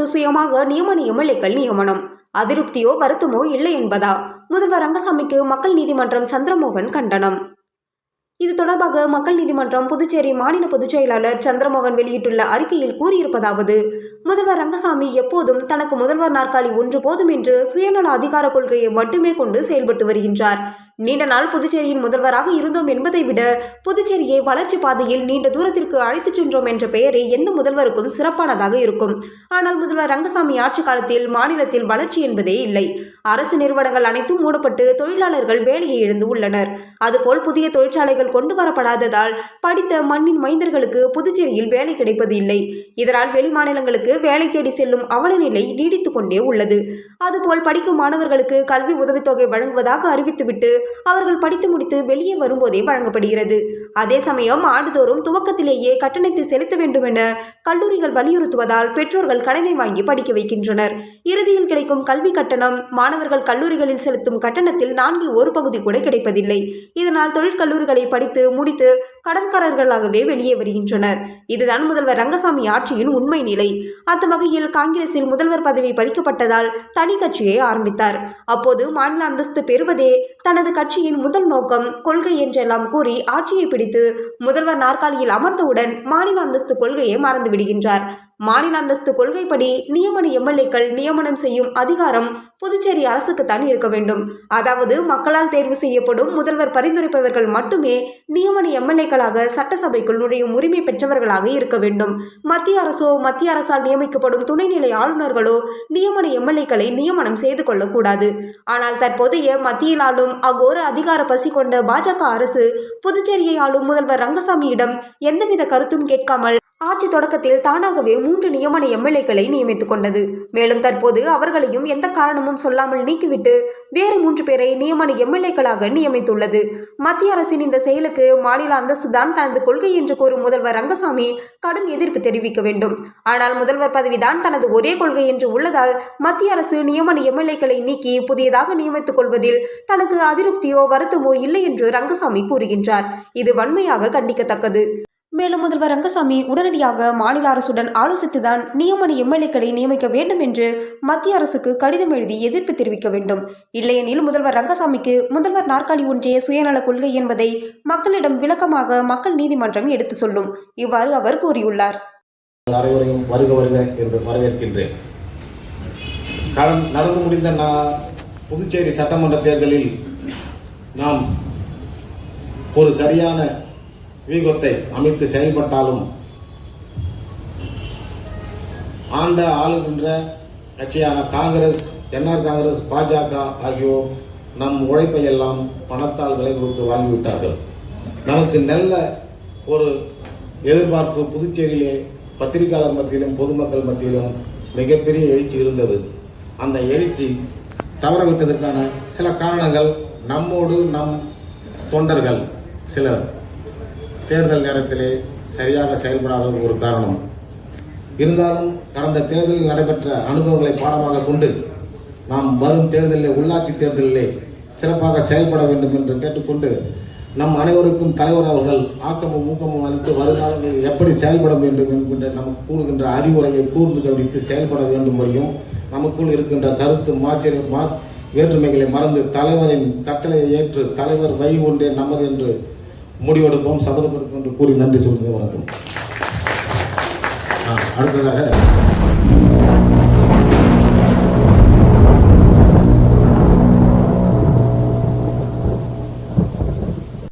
அரசு சுயமாக நியமன எம்எல்ஏக்கள் நியமனம். அதிருப்தியோ வருத்தமோ இல்லை என்பதா? முதல்வர் ரங்கசாமிக்கு மக்கள் நீதிமன்றம் சந்திரமோகன் கண்டனம். இது தொடர்பாக மக்கள் நீதிமன்றம் புதுச்சேரி மாநில பொதுச் செயலாளர் சந்திரமோகன் வெளியிட்டுள்ள அறிக்கையில் கூறியிருப்பதாவது முதல்வர் ரங்கசாமி எப்போதும் தனக்கு முதல்வர் நாற்காலி ஒன்று போதும் என்று சுயநல அதிகார கொள்கையை மட்டுமே கொண்டு செயல்பட்டு வருகின்றார். நீண்ட நாள் புதுச்சேரியின் முதல்வராக இருந்தோம் என்பதை விட புதுச்சேரியை வளர்ச்சி பாதையில் நீண்ட தூரத்திற்கு அழைத்துச் சென்றோம் என்ற பெயரே எந்த முதல்வருக்கும் சிறப்பானதாக இருக்கும். ஆனால் முதல்வர் ரங்கசாமி ஆட்சி காலத்தில் மாநிலத்தில் வளர்ச்சி என்பதே இல்லை. அரசு நிறுவனங்கள் அனைத்தும் மூடப்பட்டு தொழிலாளர்கள் வேலையை இழந்து உள்ளனர். அதுபோல் புதிய தொழிற்சாலைகள் கொண்டு வரப்படாததால் படித்த மண்ணின் மைந்தர்களுக்கு புதுச்சேரியில் வேலை கிடைப்பது இல்லை. இதனால் வெளி மாநிலங்களுக்கு வேலை தேடி செல்லும் அவல நிலை நீடித்துக் கொண்டே உள்ளது. அதுபோல் படிக்கும் மாணவர்களுக்கு கல்வி உதவித்தொகை வழங்குவதாக அறிவித்துவிட்டு அவர்கள் படித்து முடித்து வெளியே வரும்போதே வழங்கப்படுகிறது. அதே சமயம் ஆண்டுதோறும் துவக்கத்திலேயே கட்டணத்தை செலுத்த வேண்டும் என கல்லூரிகள் வலியுறுத்துவதால் பெற்றோர்கள் கடனை வாங்கி படிக்க வைக்கின்றனர். இறுதியில் கிடைக்கும் கல்வி கட்டணம் மாணவர்கள் கல்லூரிகளில் செலுத்தும் கட்டணத்தில் நான்கில் ஒரு பகுதி கூட கிடைப்பதில்லை. இதனால் தொழிற்கல்லூரிகளை படித்து முடித்து கடன்காரர்களாகவே வெளியே வருகின்றனர். இதுதான் முதல்வர் ரங்கசாமி ஆட்சியின் உண்மை நிலை. அந்த வகையில் காங்கிரஸில் முதல்வர் பதவி பறிக்கப்பட்டதால் தனி கட்சியை ஆரம்பித்தார். அப்போது மாநில அந்தஸ்து பெறுவதே தனது கட்சியின் முதல் நோக்கம் கொள்கை என்றெல்லாம் கூறி ஆட்சியை பிடித்து முதல்வர் நாற்காலியில் அமர்ந்தவுடன் மாநில அந்தஸ்து கொள்கையை மறந்து விடுகின்றார் மாநில அந்தஸ்து கொள்கைப்படி நியமன எம்எல்ஏக்கள் நியமனம் செய்யும் அதிகாரம் புதுச்சேரி அரசுக்குத்தான் இருக்க வேண்டும். அதாவது மக்களால் தேர்வு செய்யப்படும் முதல்வர் பரிந்துரைப்பவர்கள் மட்டுமே நியமன எம்எல்ஏக்களாக சட்டசபைக்குள் நுழையும் உரிமை பெற்றவர்களாக இருக்க வேண்டும். மத்திய அரசோ மத்திய அரசால் நியமிக்கப்படும் துணைநிலை ஆளுநர்களோ நியமன எம்எல்ஏக்களை நியமனம் செய்து கொள்ளக்கூடாது. ஆனால் தற்போதைய மத்தியில் ஆளும் அகோர அதிகார பசி கொண்ட பாஜக அரசு புதுச்சேரியை ஆளும் முதல்வர் ரங்கசாமியிடம் எந்தவித கருத்தும் கேட்காமல் ஆட்சி தொடக்கத்தில் தானாகவே மூன்று நியமன எம்எல்ஏக்களை நியமித்துக் கொண்டது. மேலும் தற்போது அவர்களையும் எந்த காரணமும் சொல்லாமல் நீக்கிவிட்டு வேறு மூன்று பேரை நியமன எம்எல்ஏக்களாக நியமித்துள்ளது. மத்திய அரசின் இந்த செயலுக்கு மாநில அந்தஸ்து தான் தனது கொள்கை என்று கூறும் முதல்வர் ரங்கசாமி கடும் எதிர்ப்பு தெரிவிக்க வேண்டும். ஆனால் முதல்வர் பதவிதான் தனது ஒரே கொள்கை என்று உள்ளதால் மத்திய அரசு நியமன எம்எல்ஏக்களை நீக்கி புதியதாக நியமித்துக் கொள்வதில் தனக்கு அதிருப்தியோ வருத்தமோ இல்லை என்று ரங்கசாமி கூறுகின்றார். இது வன்மையாக கண்டிக்கத்தக்கது. மேலும் முதல்வர் ரங்கசாமி உடனடியாக மாநில அரசுடன் ஆலோசித்துதான் நியமன எம்எல்ஏக்களை நியமிக்க வேண்டும் என்று மத்திய அரசுக்கு கடிதம் எழுதி எதிர்ப்பு தெரிவிக்க வேண்டும். இல்லையெனில் முதல்வர் ரங்கசாமிக்கு முதல்வர் நாற்காலி ஒன்றிய சுயநல கொள்கை என்பதை மக்களிடம் விளக்கமாக மக்கள் நீதிமன்றம் எடுத்து சொல்லும். இவ்வாறு அவர் கூறியுள்ளார். அனைவரையும் வருக வருக என்று வரவேற்கின்றேன். நடந்து முடிந்த நான் புதுச்சேரி சட்டமன்ற தேர்தலில் நாம் ஒரு சரியான வியூகத்தை அமைத்து செயல்பட்டாலும் ஆண்ட ஆளுகின்ற கட்சியான காங்கிரஸ் என்ஆர் காங்கிரஸ் பாஜக ஆகியோர் நம் உழைப்பை எல்லாம் பணத்தால் விலை கொடுத்து வாங்கிவிட்டார்கள். நமக்கு நல்ல ஒரு எதிர்பார்ப்பு புதுச்சேரியிலே பத்திரிகையாளர் மத்தியிலும் பொதுமக்கள் மத்தியிலும் மிகப்பெரிய எழுச்சி இருந்தது. அந்த எழுச்சி தவறவிட்டதற்கான சில காரணங்கள் நம்மோடு நம் தொண்டர்கள் சிலர். தேர்தல் நேரத்திலே சரியாக செயல்படாதது ஒரு காரணம். இருந்தாலும் கடந்த தேர்தலில் நடைபெற்ற அனுபவங்களை பாடமாக கொண்டு நாம் வரும் தேர்தலிலே உள்ளாட்சி தேர்தலிலே சிறப்பாக செயல்பட வேண்டும் என்று கேட்டுக்கொண்டு நம் அனைவருக்கும் தலைவர் அவர்கள் ஆக்கமும் ஊக்கமும் அளித்து வருங்காலங்களில் எப்படி செயல்பட வேண்டும் என்கின்ற நமக்கு கூறுகின்ற அறிவுரையை கூர்ந்து கவனித்து செயல்பட வேண்டும்படியும் நமக்குள் இருக்கின்ற கருத்து மாச்சரிய மா வேற்றுமைகளை மறந்து தலைவரின் கட்டளையை ஏற்று தலைவர் வழி ஒன்றே நமது என்று முடிவெடுப்போம் சபதம் எடுப்போம் என்று கூறி நன்றி சொல்வதை வணக்கம். அடுத்ததாக